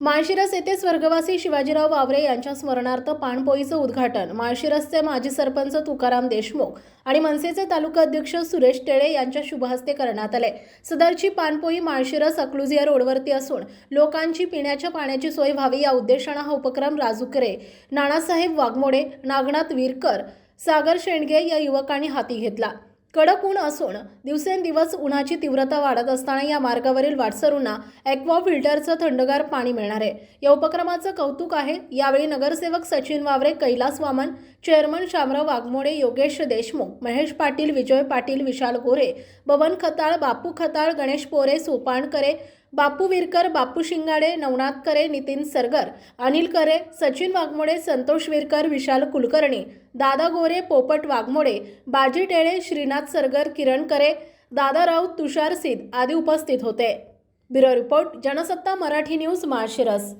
माळशिरस येथे स्वर्गवासी शिवाजीराव वावरे यांच्या स्मरणार्थ पाणपोईचं उद्घाटन. माळशिरसचे माजी सरपंच तुकाराम देशमुख आणि मनसेचे तालुका अध्यक्ष सुरेश टेळे यांच्या शुभहस्ते करण्यात आले. सदरची पाणपोई माळशिरस अकलुजिया रोडवरती असून लोकांची पिण्याच्या पाण्याची सोय व्हावी या उद्देशानं हा उपक्रम राजूकरे नानासाहेब वाघमोडे नागनाथ वीरकर सागर शेंडगे या युवकांनी हाती घेतला. कडक ऊन असून दिवसेंदिवस उन्हाची तीव्रता वाढत असताना या मार्गावरील वाटसरूंना ॲक्वा फिल्टरचं थंडगार पाणी मिळणार आहे. या उपक्रमाचं कौतुक आहे. यावेळी नगरसेवक सचिन वावरे कैलास वामन चेअरमन शामराव वाघमोडे योगेश देशमुख महेश पाटील विजय पाटील विशाल गोरे बबन खताळ बापू खताळ गणेश पोरे सोपाणकरे बापू विरकर बापू शिंगाडे नवनाथ करे नितीन सरगर अनिल करे सचिन वाघमोडे संतोष विरकर विशाल कुलकर्णी दादा गोरे पोपट वाघमोडे बाजी टेळे श्रीनाथ सरगर किरण करे दादा राऊत तुषार सिद आदी उपस्थित होते. Bureau report Jansatta Marathi news Malshiras